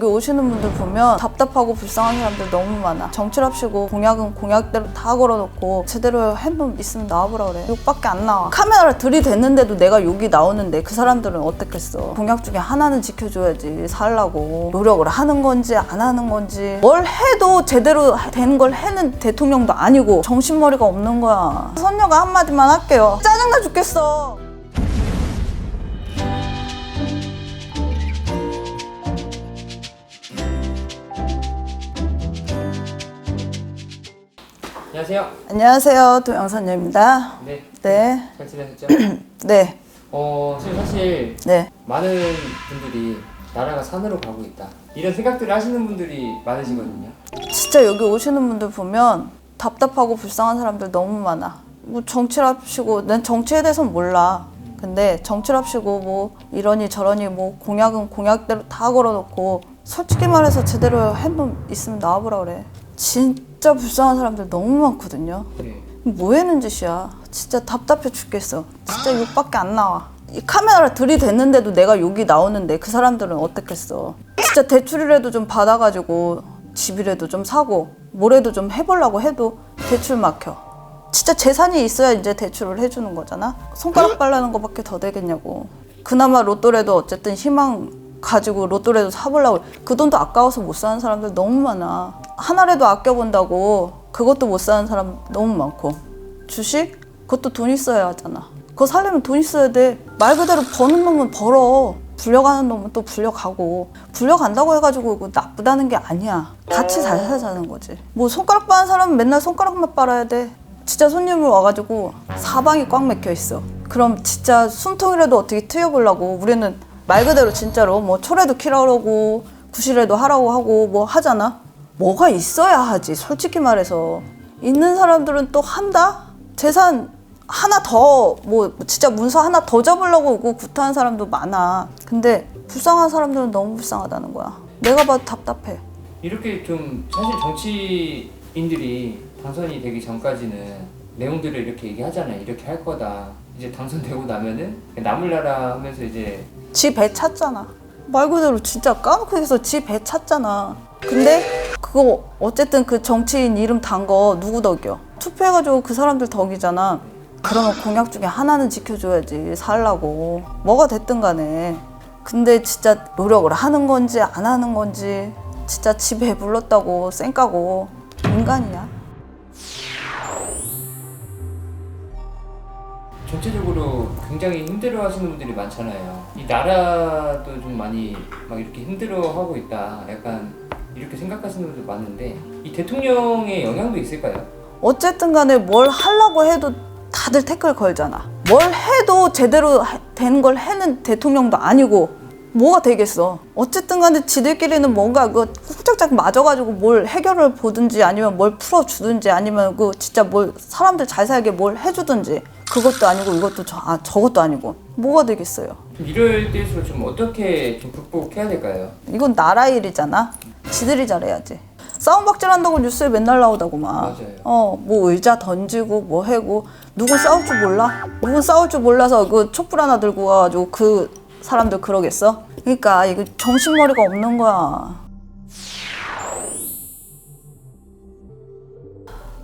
여기 오시는 분들 보면 답답하고 불쌍한 사람들 너무 많아. 정치랍시고 공약은 공약대로 다 걸어놓고 제대로 한번 있으면 나와보라 그래. 욕밖에 안 나와. 카메라를 들이댔는데도 내가 욕이 나오는데 그 사람들은 어떻겠어. 공약 중에 하나는 지켜줘야지 살라고. 노력을 하는 건지 안 하는 건지 뭘 해도 제대로 된 걸 해는 대통령도 아니고 정신머리가 없는 거야. 선녀가 한마디만 할게요. 짜증나 죽겠어. 안녕하세요. 안녕하세요. 도영선녀입니다. 네, 네. 잘 지내셨죠? 네. 어, 지금 사실 네. 많은 분들이 나라가 산으로 가고 있다. 이런 생각들을 하시는 분들이 많으시거든요. 진짜 여기 오시는 분들 보면 답답하고 불쌍한 사람들 너무 많아. 뭐 정치랍시고 난 정치에 대해서는 몰라. 근데 정치랍시고 뭐 이러니 저러니 뭐 공약은 공약대로 다 걸어놓고 솔직히 말해서 제대로 한 번 있으면 나와보라 그래. 진 짜 불쌍한 사람들 너무 많거든요. 네. 뭐 하는 짓이야. 진짜 답답해 죽겠어. 진짜 욕밖에 안 나와. 이 카메라를 들이댔는데도 내가 욕이 나오는데 그 사람들은 어떻겠어. 진짜 대출이라도 좀 받아가지고 집이라도 좀 사고 뭐라도 좀 해보려고 해도 대출 막혀. 진짜 재산이 있어야 이제 대출을 해주는 거잖아. 손가락 빨라는 거밖에 더 되겠냐고. 그나마 로또라도 어쨌든 희망 가지고 로또라도 사보려고 그 돈도 아까워서 못 사는 사람들 너무 많아. 하나라도 아껴본다고 그것도 못 사는 사람 너무 많고 주식 그것도 돈 있어야 하잖아. 그거 살려면 돈 있어야 돼. 말 그대로 버는 놈은 벌어. 불려가는 놈은 또 불려가고 불려간다고 해가지고 나쁘다는 게 아니야. 같이 잘 살자는 거지. 뭐 손가락 빠는 사람은 맨날 손가락만 빨아야 돼. 진짜 손님을 와가지고 사방이 꽉 막혀 있어. 그럼 진짜 숨통이라도 어떻게 트여보려고 우리는 말 그대로 진짜로 뭐 초래도 키라고 구실에도 하라고 하고 뭐 하잖아. 뭐가 있어야 하지. 솔직히 말해서 있는 사람들은 또 한다. 재산 하나 더 뭐 진짜 문서 하나 더 잡으려고 오고 구타한 사람도 많아. 근데 불쌍한 사람들은 너무 불쌍하다는 거야. 내가 봐도 답답해. 이렇게 좀 사실 정치인들이 당선이 되기 전까지는 내용들을 이렇게 얘기하잖아요. 이렇게 할 거다. 이제 당선되고 나면은 남을 나라 하면서 이제 지 배 찼잖아. 말 그대로 진짜 까놓고 해서 지 배 찼잖아. 근데 그거 어쨌든 그 정치인 이름 단 거 누구 덕이야? 투표해가지고 그 사람들 덕이잖아. 그러면 공약 중에 하나는 지켜줘야지 살라고. 뭐가 됐든 간에. 근데 진짜 노력을 하는 건지 안 하는 건지 진짜 집에 불렀다고 쌩까고 인간이야. 전체적으로 굉장히 힘들어 하시는 분들이 많잖아요. 이 나라도 좀 많이 막 이렇게 힘들어 하고 있다. 약간 이렇게 생각하시는 분들 많은데 이 대통령의 영향도 있을까요? 어쨌든 간에 뭘 하려고 해도 다들 태클 걸잖아. 뭘 해도 제대로 된걸 해는 대통령도 아니고 뭐가 되겠어. 어쨌든 간에 지들끼리는 뭔가 그 훌쩍짝 맞아가지고 뭘 해결을 보든지 아니면 뭘 풀어주든지 아니면 그 진짜 뭘 사람들 잘 살게 뭘 해주든지 그것도 아니고 이것도 저, 아, 저것도 아니고 뭐가 되겠어요. 좀 이럴 때일수록 좀 어떻게 좀 극복해야 될까요? 이건 나라 일이잖아. 지들이 잘해야지. 싸움 박질한다고 뉴스에 맨날 나오다고만. 맞아요. 어, 뭐 의자 던지고 뭐 해고 누군 싸울 줄 몰라? 누군 싸울 줄 몰라서 그 촛불 하나 들고 와가지고 그 사람들 그러겠어? 그러니까 이거 정신머리가 없는 거야.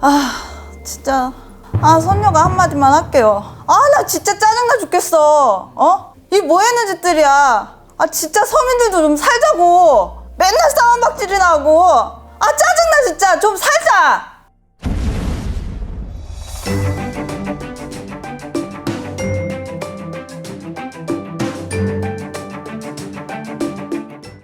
아, 진짜. 아, 선녀가 한마디만 할게요. 아, 나 진짜 짜증나 죽겠어. 어? 이뭐 하는 짓들이야. 아, 진짜 서민들도 좀 살자고. 싸움박질이나 하고. 아, 짜증나, 진짜. 좀 살자.